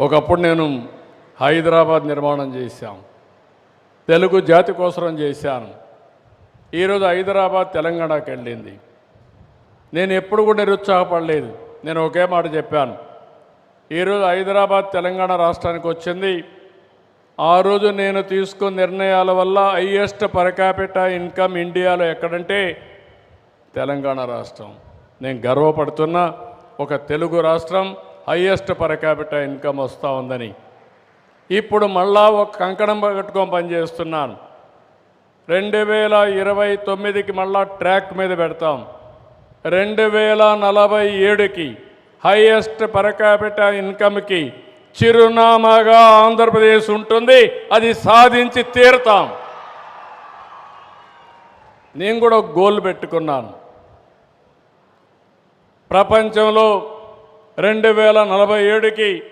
ఒకప్పుడు నేను హైదరాబాద్ నిర్మాణం చేశాం. తెలుగు జాతి కోసరం చేశాను. ఈరోజు హైదరాబాద్ తెలంగాణకి వెళ్ళింది. నేను ఎప్పుడు కూడా నిరుత్సాహపడలేదు. నేను ఒకే మాట చెప్పాను. ఈరోజు హైదరాబాద్ తెలంగాణ రాష్ట్రానికి వచ్చింది. ఆ రోజు నేను తీసుకున్న నిర్ణయాల వల్ల హయ్యెస్ట్ పరకాపిట ఇన్కమ్ ఇండియాలో ఎక్కడంటే తెలంగాణ రాష్ట్రం. నేను గర్వపడుతున్న ఒక తెలుగు రాష్ట్రం. హయ్యెస్ట్ పర్ క్యాపిటల్ ఇన్కమ్ వస్తూ ఉందని. ఇప్పుడు మళ్ళా ఒక కంకణం కట్టుకొని పనిచేస్తున్నాను రెండు వేల ఇరవై తొమ్మిదికి మళ్ళా ట్రాక్ మీద పెడతాం. రెండు వేల నలభై ఏడుకి హైయెస్ట్ పర్ క్యాపిటల్ ఇన్కమ్కి చిరునామాగా ఆంధ్రప్రదేశ్ ఉంటుంది. అది సాధించి తీరుతాం. నేను కూడా ఒక గోల్ పెట్టుకున్నాను. ప్రపంచంలో రెండు వేల నలభై ఏడుకి